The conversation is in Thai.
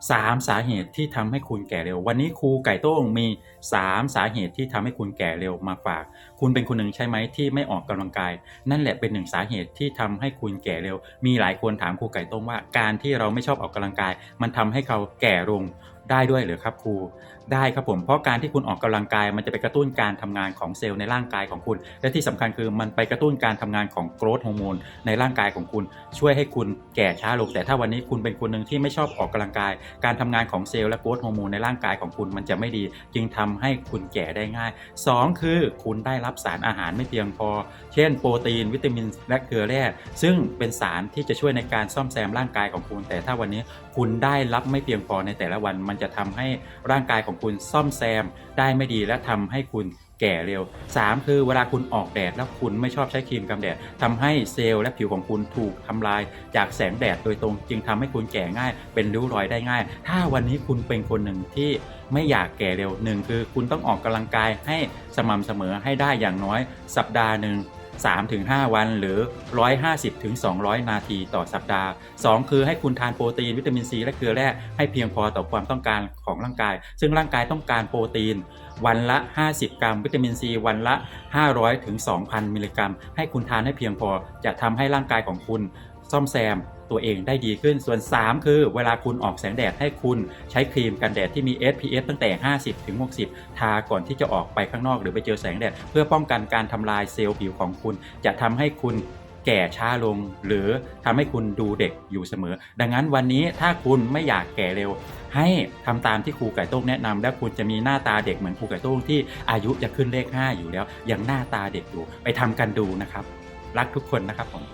3 สาเหตุที่ทำให้คุณแก่เร็ว วันนี้ครูไก่โต้งมี 3 สาเหตุที่ทำให้คุณแก่เร็วมาฝาก คุณเป็นคนหนึ่งใช่ไหมที่ไม่ออกกำลังกาย นั่นแหละเป็นหนึ่งสาเหตุที่ทำให้คุณแก่เร็ว มีหลายคนถามครูไก่โต้งว่า การที่เราไม่ชอบออกกำลังกาย มันทำให้เราแก่ลง ได้ด้วยหรือครับครูได้ครับผม เพราะการที่คุณออกกำลังกาย มันจะไปกระตุ้นการทำงานของเซลล์ในร่างกายของคุณ และที่สำคัญคือมันไปกระตุ้นการทำงานของโกรทฮอร์โมนในร่างกายของคุณ ช่วยให้คุณแก่ช้าลงแต่ถ้าวันนี้คุณเป็นคนหนึ่งที่ไม่ชอบออกกำลังกาย การทำงานของเซลล์และโกรทฮอร์โมนในร่างกายของคุณมันจะไม่ดี จึงทำให้คุณแก่ได้ง่าย 2 คือคุณได้รับสารอาหารไม่เพียงพอ เช่น โปรตีน วิตามินและเกลือแร่ซึ่งเป็นสารที่จะช่วยในการซ่อมแซมร่างกายของคุณ แต่ถ้าวันนี้คุณได้รับไม่เพียงพอในแต่ละวันมันจะทำให้ร่างกายของคุณซ่อมแซมได้ไม่ดีและทำให้คุณแก่เร็ว 3 คือเวลาคุณออกแดดแล้วคุณไม่ชอบใช้ครีมกันแดดทำให้เซลล์และผิวของคุณถูกทำลายจากแสงแดดโดยตรง จึงทำให้คุณแก่ง่าย เป็นริ้วรอยได้ง่าย ถ้าวันนี้คุณเป็นคนหนึ่งที่ไม่อยากแก่เร็วหนึ่งคือคุณต้องออกกำลังกายให้สม่ำเสมอให้ได้อย่างน้อยสัปดาห์หนึ่ง 3-5 วันหรือ 150-200 นาทีต่อสัปดาห์ 2 คือให้คุณทานโปรตีนวิตามินซีและเกลือแร่ให้เพียงพอต่อความต้องการของร่างกาย ซึ่งร่างกายต้องการโปรตีน วันละ 50 กรัม วิตามินซีวันละ 500ถึง2,000 มิลลิกรัม ให้คุณทานให้เพียงพอจะทำให้ร่างกายของคุณซ่อมแซม ตัวเองได้ดีขึ้น ส่วน 3 คือเวลาคุณออกแสงแดดให้คุณใช้ครีมกันแดดที่มี SPF ตั้งแต่ 50 ถึง 60 ทาก่อนที่จะออกไปข้างนอกหรือไปเจอแสงแดด เพื่อป้องกันการทำลายเซลล์ผิวของคุณ จะทำให้คุณแก่ช้าลง หรือทำให้คุณดูเด็กอยู่เสมอ ดังนั้นวันนี้ถ้าคุณไม่อยากแก่เร็วให้ทำตามที่ครูไก่โต้งแนะนำและคุณจะมีหน้าตาเด็กเหมือนครูไก่โต้งที่อายุจะขึ้นเลข 5 อยู่แล้ว ยังหน้าตาเด็กอยู่ ไปทำกันดูนะครับ รักทุกคนนะครับผม